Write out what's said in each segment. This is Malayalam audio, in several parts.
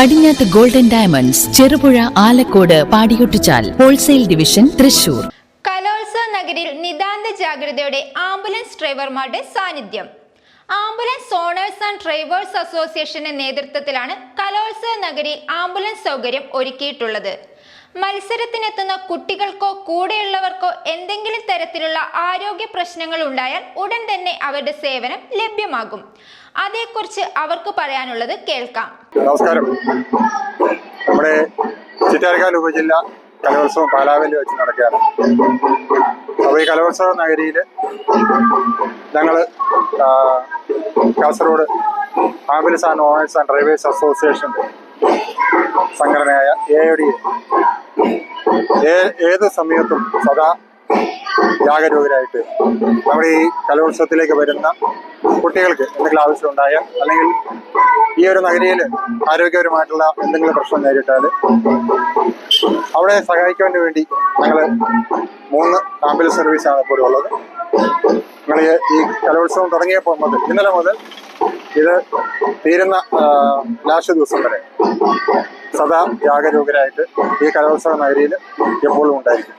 Padinjath golden diamonds Cherupuzha Alakode Padiyottuchal wholesale division Thrissur. കലോത്സവ നഗരിൽ നിതാന്ത ജാഗ്രതയോടെ ആംബുലൻസ് ഡ്രൈവർമാരുടെ സാന്നിധ്യം. ആംബുലൻസ് ഓണേഴ്സ് ആൻഡ് ഡ്രൈവേഴ്സ് അസോസിയേഷന്റെ നേതൃത്വത്തിലാണ് കലോത്സവ നഗരിയിൽ ആംബുലൻസ് സൗകര്യം ഒരുക്കിയിട്ടുള്ളത്. മത്സരത്തിനെത്തുന്ന കുട്ടികൾക്കോ കൂടെയുള്ളവർക്കോ എന്തെങ്കിലും തരത്തിലുള്ള ആരോഗ്യ പ്രശ്നങ്ങൾ ഉണ്ടായാൽ ഉടൻ തന്നെ അവരുടെ സേവനം ലഭ്യമാകും. അതേക്കുറിച്ച് അവർക്ക് പറയാനുള്ളത് കേൾക്കാം. നമസ്കാരം. നമ്മുടെ ചിറ്റാരക്കാൽ ഉപജില്ല കലോത്സവം പാലാവിൽ വെച്ച് നടക്കുകയാണ്. അപ്പോൾ ഈ കലോത്സവ നഗരിയിൽ ഞങ്ങൾ Kasaragod ambulance and owners and drivers association സംഘടനയായ എ ഡി ഏത് സമയത്തും സദാ ജാഗരൂകരായിട്ട് നമ്മുടെ ഈ കലോത്സവത്തിലേക്ക് വരുന്ന കുട്ടികൾക്ക് എന്തെങ്കിലും ആവശ്യമുണ്ടായാൽ അല്ലെങ്കിൽ ഈ ഒരു നഗരിയിൽ ആരോഗ്യപരമായിട്ടുള്ള എന്തെങ്കിലും പ്രശ്നം നേരിട്ടാൽ അവിടെ സഹായിക്കാൻ വേണ്ടി ഞങ്ങൾ മൂന്ന് ആംബുലൻസ് സർവീസാണ് ഇപ്പോൾ ഉള്ളത്. ഞങ്ങൾ ഈ കലോത്സവം തുടങ്ങിയപ്പോൾ മുതൽ ഇന്നലെ മുതൽ ഇത് തീരുന്ന ലാസ്റ്റ് ദിവസം വരെ സദാ ജാഗരൂകരായിട്ട് ഈ കലോത്സവ നഗരിയിൽ എപ്പോഴും ഉണ്ടായിരിക്കും.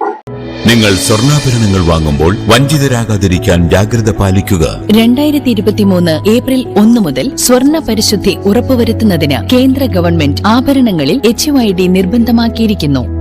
നിങ്ങൾ സ്വർണാഭരണങ്ങൾ വാങ്ങുമ്പോൾ വഞ്ചിതരാകാതിരിക്കാൻ ജാഗ്രത പാലിക്കുക. രണ്ടായിരത്തി ഇരുപത്തിമൂന്ന് ഏപ്രിൽ ഒന്ന് മുതൽ സ്വർണ പരിശുദ്ധി ഉറപ്പുവരുത്തുന്നതിന് കേന്ദ്ര ഗവൺമെന്റ് ആഭരണങ്ങളിൽ എച്ച് നിർബന്ധമാക്കിയിരിക്കുന്നു.